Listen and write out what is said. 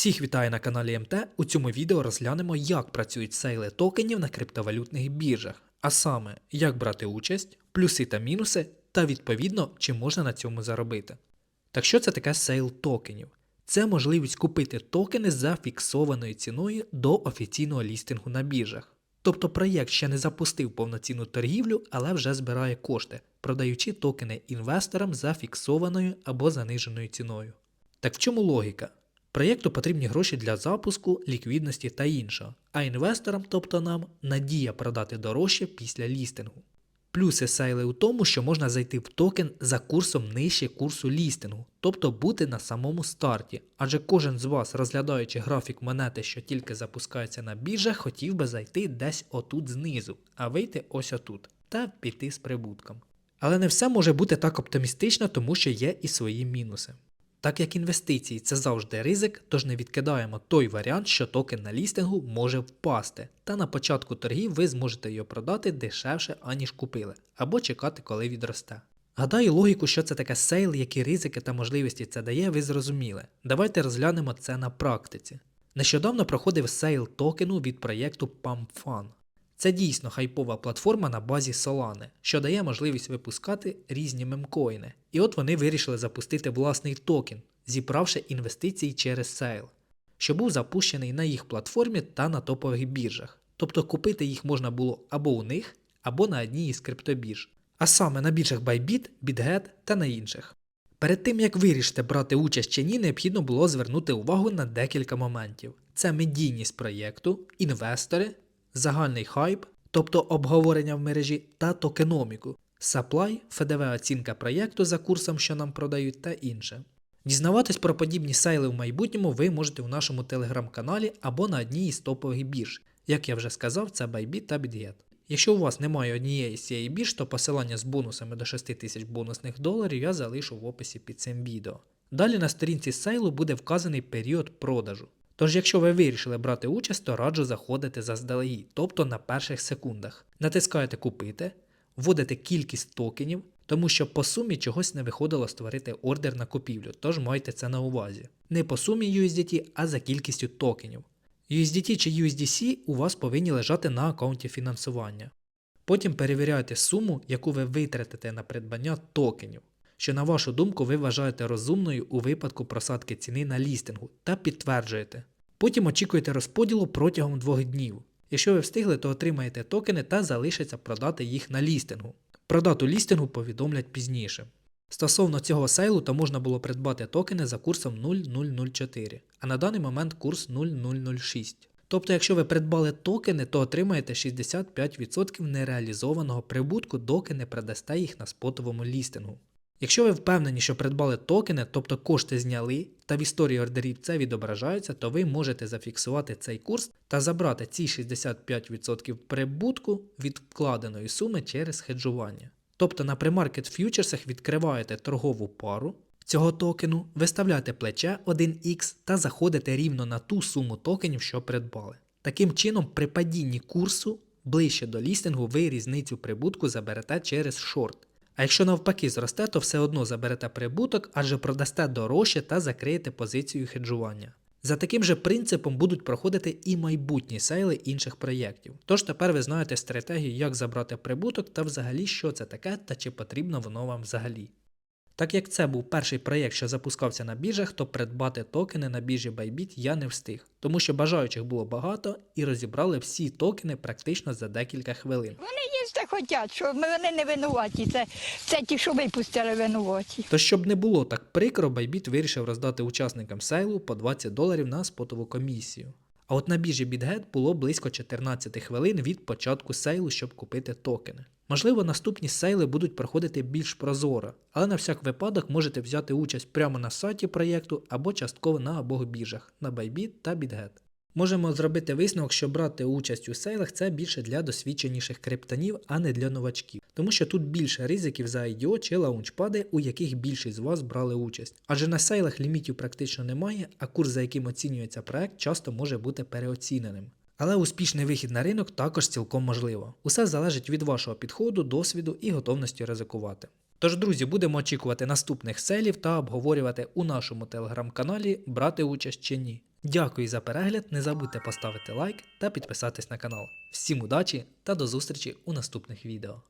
Всіх вітаю на каналі МТ. У цьому відео розглянемо, як працюють сейли токенів на криптовалютних біржах, а саме, як брати участь, плюси та мінуси, та відповідно, чи можна на цьому заробити. Так що це таке сейл токенів? Це можливість купити токени за фіксованою ціною до офіційного лістингу на біржах. Тобто проєкт ще не запустив повноцінну торгівлю, але вже збирає кошти, продаючи токени інвесторам за фіксованою або заниженою ціною. Так в чому логіка? Проєкту потрібні гроші для запуску, ліквідності та іншого, а інвесторам, тобто нам, надія продати дорожче після лістингу. Плюси сейли у тому, що можна зайти в токен за курсом нижче курсу лістингу, тобто бути на самому старті, адже кожен з вас, розглядаючи графік монети, що тільки запускається на біржах, хотів би зайти десь отут знизу, а вийти ось отут, та піти з прибутком. Але не все може бути так оптимістично, тому що є і свої мінуси. Так як інвестиції це завжди ризик, тож не відкидаємо той варіант, що токен на лістингу може впасти, та на початку торгів ви зможете його продати дешевше, аніж купили, або чекати, коли відросте. Гадаю, логіку, що це таке сейл, які ризики та можливості це дає, ви зрозуміли. Давайте розглянемо це на практиці. Нещодавно проходив сейл токену від проєкту PumpFun. Це дійсно хайпова платформа на базі Solana, що дає можливість випускати різні мемкоїни. І от вони вирішили запустити власний токен, зібравши інвестиції через сейл, що був запущений на їх платформі та на топових біржах. Тобто купити їх можна було або у них, або на одній із криптобірж, а саме на біржах Bybit, BitGet та на інших. Перед тим як вирішити брати участь чи ні, необхідно було звернути увагу на декілька моментів: це медійність проєкту, інвестори, загальний хайп, тобто обговорення в мережі та токеноміку, supply, ФДВ оцінка проєкту за курсом, що нам продають, та інше. Дізнаватись про подібні сейли в майбутньому ви можете у нашому телеграм-каналі або на одній із топових бірж. Як я вже сказав, це Bybit та BitGet. Якщо у вас немає однієї з цієї бірж, то посилання з бонусами до 6 тисяч бонусних доларів я залишу в описі під цим відео. Далі на сторінці сейлу буде вказаний період продажу. Тож, якщо ви вирішили брати участь, то раджу заходити заздалегідь, тобто на перших секундах. Натискаєте Купити, вводите кількість токенів, тому що по сумі чогось не виходило створити ордер на купівлю, тож майте це на увазі. Не по сумі USDT, а за кількістю токенів. USDT чи USDC у вас повинні лежати на аккаунті фінансування. Потім перевіряєте суму, яку ви витратите на придбання токенів, що на вашу думку ви вважаєте розумною у випадку просадки ціни на лістингу, та підтверджуєте. Потім очікуєте розподілу протягом двох днів. Якщо ви встигли, то отримаєте токени та залишиться продати їх на лістингу. Про дату лістингу повідомлять пізніше. Стосовно цього сейлу, то можна було придбати токени за курсом 0,004, а на даний момент курс 0,006. Тобто, якщо ви придбали токени, то отримаєте 65% нереалізованого прибутку, доки не продасте їх на спотовому лістингу. Якщо ви впевнені, що придбали токени, тобто кошти зняли, та в історії ордерів це відображається, то ви можете зафіксувати цей курс та забрати ці 65% прибутку від вкладеної суми через хеджування. Тобто на премаркет ф'ючерсах відкриваєте торгову пару цього токену, виставляєте плече 1x та заходите рівно на ту суму токенів, що придбали. Таким чином, при падінні курсу ближче до лістингу ви різницю прибутку заберете через шорт. А якщо навпаки зросте, то все одно заберете прибуток, адже продасте дорожче та закриєте позицію хеджування. За таким же принципом будуть проходити і майбутні сейли інших проєктів. Тож тепер ви знаєте стратегію, як забрати прибуток та взагалі що це таке та чи потрібно воно вам взагалі. Так як це був перший проєкт, що запускався на біржах, то придбати токени на біржі Bybit я не встиг, тому що бажаючих було багато і розібрали всі токени практично за декілька хвилин. Вони їсти хочуть, що вони не винуваті. Це, це ті, що випустили винуваті. Тож, щоб не було так прикро, Bybit вирішив роздати учасникам сейлу по 20 доларів на спотову комісію. А от на біржі BitGet було близько 14 хвилин від початку сейлу, щоб купити токени. Можливо, наступні сейли будуть проходити більш прозоро, але на всяк випадок можете взяти участь прямо на сайті проєкту або частково на обох біржах на Bybit та BitGet. Можемо зробити висновок, що брати участь у сейлах це більше для досвідченіших криптонів, а не для новачків, тому що тут більше ризиків за IDO чи лаунчпади, у яких більшість з вас брали участь. Адже на сейлах лімітів практично немає, а курс, за яким оцінюється проект, часто може бути переоціненим. Але успішний вихід на ринок також цілком можливо. Усе залежить від вашого підходу, досвіду і готовності ризикувати. Тож, друзі, будемо очікувати наступних селів та обговорювати у нашому телеграм-каналі брати участь чи ні. Дякую за перегляд, не забудьте поставити лайк та підписатись на канал. Всім удачі та до зустрічі у наступних відео.